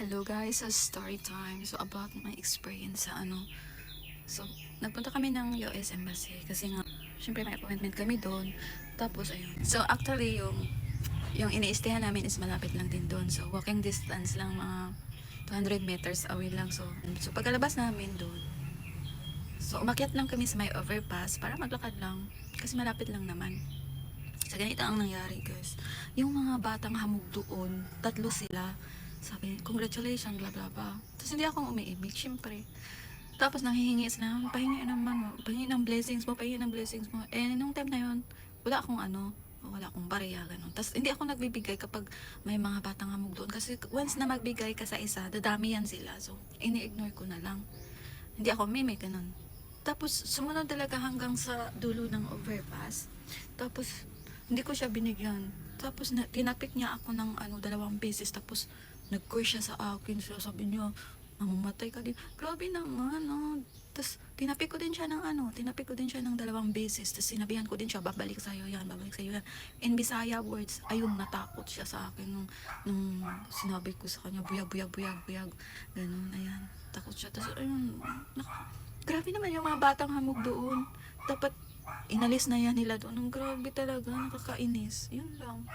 Hello guys, so story time. So about my experience sa ano. So nagpunta kami ng US Embassy kasi nga syempre may appointment kami doon. Tapos ayun. So actually yung yung iniistayan namin is malapit lang din doon. So walking distance lang mga 200 meters away lang. So, so pagkalabas namin doon, so umakyat lang kami sa may overpass para maglakad lang. Kasi malapit lang naman. So ganito ang nangyari guys. Yung mga batang hamog doon, tatlo sila. Sabi, congratulations, bla bla bla. Tapos hindi ako umiimik, syempre. Tapos nanghihingi sila, pahingi naman pahingi ng blessings mo, pahingi ng blessings mo. Eh, nung time na yun, wala akong ano, wala akong barya, ganun. Tapos hindi ako nagbibigay kapag may mga batang hamog doon. Kasi once na magbigay ka sa isa, dadami yan sila. So, ini-ignore ko na lang. Hindi ako mimik, ganun. Tapos, sumunod talaga hanggang sa dulo ng overpass. Tapos, hindi ko siya binigyan. Tapos, na, tinapik niya ako ng ano, dalawang beses. Tapos, nag-curse siya sa akin. So, sabi niya, mamamatay ka din. Grabe naman, no? Tapos, tinapik ko din siya ng ano, tinapik ko din siya ng dalawang beses. Tapos, sinabihan ko din siya, babalik sa'yo yan, babalik sa'yo yan. In Bisaya words, ayun, natakot siya sa akin nung, nung sinabi ko sa kanya, buyag, buyag, buyag, buyag. Ganun, ayan. Takot siya. Tapos, ayun, nak- grabe naman yung mga batang hamog doon. Dapat, inalis na yan nila doon. Ang grabe talaga, nakakainis. Yun lang.